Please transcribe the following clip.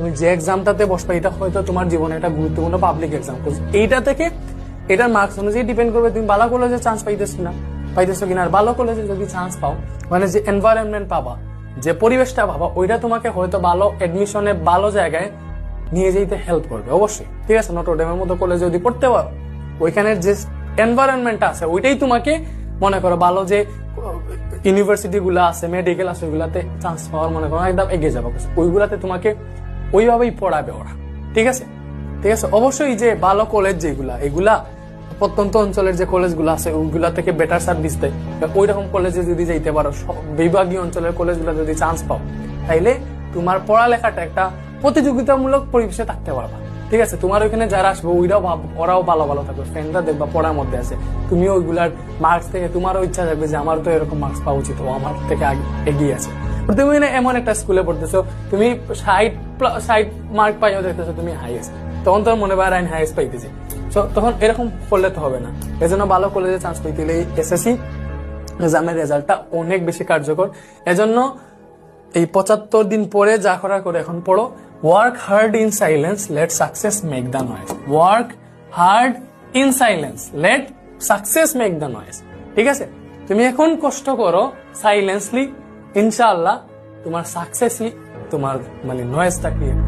তুমি যে এক্সামটাতে বসবে, এটা হয়তো তোমার জীবনে একটা গুরুত্বপূর্ণ পাবলিক এক্সাম এইটা থেকে এটার মার্কস অনুযায়ী ডিপেন্ড করবে তুমি ভালো কলেজে চান্স পাইতেছ না পাইতেছো কিনা। আর ভালো কলেজে যদি চান্স পাও মানে যে এনভায়রনমেন্ট পাবা, যে পরিবেশটা পাবা, ওইটা তোমাকে হয়তো ভালো এডমিশনে ভালো জায়গায় নিয়ে যেতে হেল্প করবে, অবশ্যই। ঠিক আছে নটরডেমের মতো কলেজে যদি পড়তে পারো, ওইখানের যে এনভায়রনমেন্ট আছে, ওইটাই তোমাকে মনে করো ভালো যে ইউনিভার্সিটি গুলা আছে মেডিকেল আছে, ওইগুলাতে চান্স পাওয়ার মনে করো, একদম এগিয়ে যাব। ওইগুলাতে তোমাকে ওইভাবেই পড়াবে ওরা। ঠিক আছে? ঠিক আছে? অবশ্যই যে ভালো কলেজ যেগুলা, এগুলা প্রত্যন্ত অঞ্চলের যে কলেজগুলো আছে ওইগুলা থেকে বেটার সার্ভিস দেয়। ওই রকম কলেজে যদি যাইতে পারো বিভাগীয় অঞ্চলের কলেজগুলো যদি চান্স পাও, তাইলে তোমার পড়ালেখাটা একটা প্রতিযোগিতামূলক পরিবেশে থাকতে পারবা। ঠিক আছে? তোমার ওইখানে যারা আসবে, ওইরাও ওরাও ভালো ভালো থাকবে। ফ্রেন্ডরা দেখবা পড়ার মধ্যে আছে। তুমিও ওইগুলার মার্কস থেকে, তোমারও ইচ্ছা থাকবে যে আমার তো এরকম মার্কস পাওয়া উচিত ও আমার থেকে এগিয়ে আছে। তুমি না এমন একটা স্কুলে পড়তেছো, তুমি ষাট ষাট মার্ক পাইও দেখতেছো তুমি হাইয়েস্ট তখন তোর মনে হয় আইন হাইয়েস্ট পাইতেছি। তখন এরকম করলে তো হবে না। এজন্য ভালো কলেজে চান্স পাইতে হলে এসএসসি এক্সামের রেজাল্টটা অনেক বেশি কার্যকর। এজন্য এই পঁচাত্তর দিন পরে যা করা করে এখন পড়ো। Work hard in silence let success make the noise work hard in silence let success make the noise ঠিক আছে? তুমি এখন কষ্ট করো সাইলেন্সলি ইনশাআল্লাহ তোমার সাকসেসই তোমার মানে নয়েজটা ক্রিয়েট